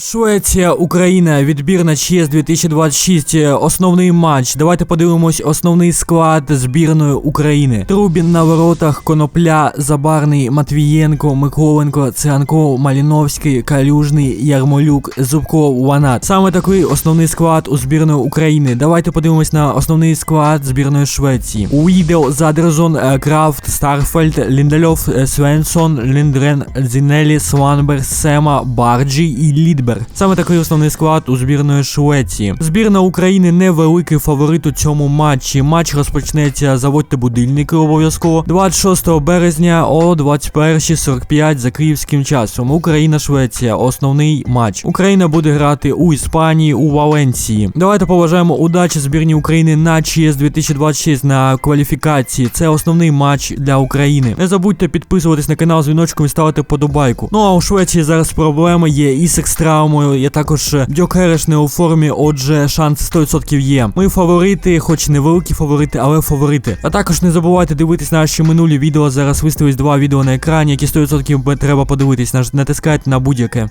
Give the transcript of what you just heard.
Швеція, Україна, відбір на ЧС 2026, е, основний матч. Давайте подивимось основний склад збірної України. Трубін на воротах, Конопля, Забарний, Матвієнко, Миколенко, Циганков, Маліновський, Калюжний, Ярмолюк, Зубков, Ванат. Саме такий основний склад у збірної України. Давайте подивимось на основний склад збірної Швеції. Уідел, Задерзон, е, Крафт, Старфельд, Ліндельов, е, Свенсон, Ліндрен, Зінелі, Сванберг, Сема, Барджі і Лідберг. Саме такий основний склад у збірної Швеції. Збірна України невеликий фаворит у цьому матчі. Матч розпочнеться, заводьте будильники обов'язково. 26 березня о 21.45 за київським часом. Україна-Швеція. Основний матч. Україна буде грати у Іспанії, у Валенції. Давайте побажаємо удачі збірній України на ЧС 2026 на кваліфікації. Це основний матч для України. Не забудьте підписуватись на канал з дзвіночком і ставити подобайку. Ну а у Швеції зараз проблеми є Ісек з травмою, є також е, Дьокереш не у формі, отже, шанс 100% є. Мої фаворити, хоч не великі фаворити, але фаворити. А також не забувайте дивитись наші минулі відео. Зараз виставить два відео на екрані, які 100% треба подивитись. Натискайте на будь-яке.